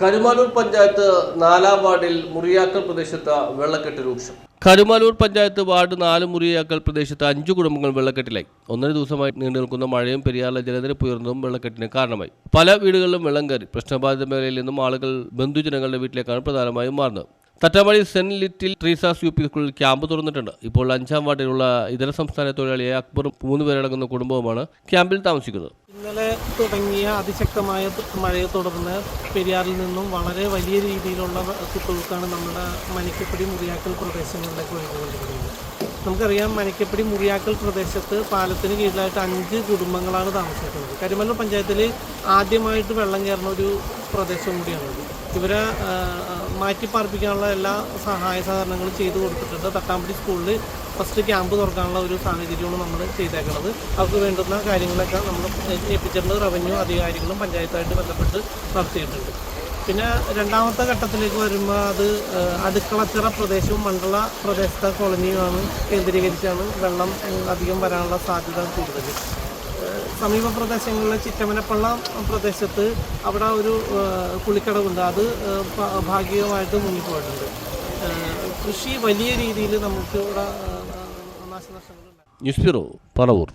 Karumalloor panchayat നാലാം വാർഡിൽ മുറിയാക്കൽ പ്രദേശത്ത് വെള്ളക്കെട്ട് രൂക്ഷം. കരുമാലൂർ പഞ്ചായത്ത് വാർഡ് നാല് മുറിയാക്കൽ പ്രദേശത്ത് അഞ്ചു കുടുംബങ്ങൾ വെള്ളക്കെട്ടിലായി. ഒന്നര ദിവസമായി നീണ്ടു നിൽക്കുന്ന മഴയും പെരിയാറിലെ ജലനിരപ്പ് ഉയർന്നതും വെള്ളക്കെട്ടിന് കാരണമായി. പല വീടുകളിലും വെള്ളം കയറി. പ്രശ്നബാധിത മേഖലയിൽ നിന്നും ആളുകൾ ബന്ധുജനങ്ങളുടെ വീട്ടിലേക്കാണ് പ്രധാനമായും മാറുന്നത്. Thattamani Saint Little Treesa's U P സ്കൂളിൽ ക്യാമ്പ് തുറന്നിട്ടുണ്ട്. ഇപ്പോൾ അഞ്ചാം വാർഡിലുള്ള ഇതര സംസ്ഥാന തൊഴിലാളിയെ അക്ബറും മൂന്ന് പേരടങ്ങുന്ന കുടുംബവുമാണ് ക്യാമ്പിൽ താമസിക്കുന്നത്. ഇന്നലെ തുടങ്ങിയ അതിശക്തമായ മഴയെ തുടർന്ന് പെരിയാറിൽ നിന്നും വളരെ വലിയ രീതിയിലുള്ള കുത്തൊഴുക്കാണ് നമ്മുടെ മണിക്കപ്പടി മുറിയാക്കൽ പ്രദേശങ്ങളിലേക്ക് ഒഴുകിക്കൊണ്ടിരിക്കുന്നത് നമുക്കറിയാം മണിക്കപ്പടി മുറിയാക്കൽ പ്രദേശത്ത് പാലത്തിന് കീഴിലായിട്ട് അഞ്ച് കുടുംബങ്ങളാണ് താമസിക്കുന്നത്. കരിമല പഞ്ചായത്തിൽ ആദ്യമായിട്ട് വെള്ളം കയറുന്ന ഒരു പ്രദേശം കൂടിയാണ്. ഇവരെ മാറ്റി പാർപ്പിക്കാനുള്ള എല്ലാ സഹായ സഹകരണങ്ങളും ചെയ്തു കൊടുത്തിട്ടുണ്ട്. തട്ടാമ്പടി സ്കൂളിൽ ഫസ്റ്റ് ക്യാമ്പ് തുറക്കാനുള്ള ഒരു സാഹചര്യമാണ് നമ്മൾ ചെയ്തേക്കുന്നത് അവർക്ക് വേണ്ടുന്ന കാര്യങ്ങളൊക്കെ നമ്മൾ ഏൽപ്പിച്ചിട്ടുണ്ട്. റവന്യൂ അധികാരികളും പഞ്ചായത്തായിട്ട് ബന്ധപ്പെട്ട് നടത്തിയിട്ടുണ്ട്. പിന്നെ രണ്ടാമത്തെ ഘട്ടത്തിലേക്ക് വരുമ്പോൾ അത് അടുക്കളച്ചിറ പ്രദേശവും മണ്ഡല പ്രദേശത്തെ കോളനിയുമാണ് കേന്ദ്രീകരിച്ചാണ് വെള്ളം അധികം വരാനുള്ള സാധ്യത കൂടുതൽ സമീപ പ്രദേശങ്ങളിലെ ചിറ്റമനപ്പള്ള പ്രദേശത്ത് അവിടെ ഒരു കുളിക്കടവുണ്ട്. അത് ഭാഗികമായിട്ട് മുങ്ങിപ്പോയിട്ടുണ്ട്. കൃഷി വലിയ രീതിയിൽ നമുക്ക് ഇവിടെ നാശനഷ്ടങ്ങളുണ്ട് ന്യൂസ് ബ്യൂറോ പറവൂർ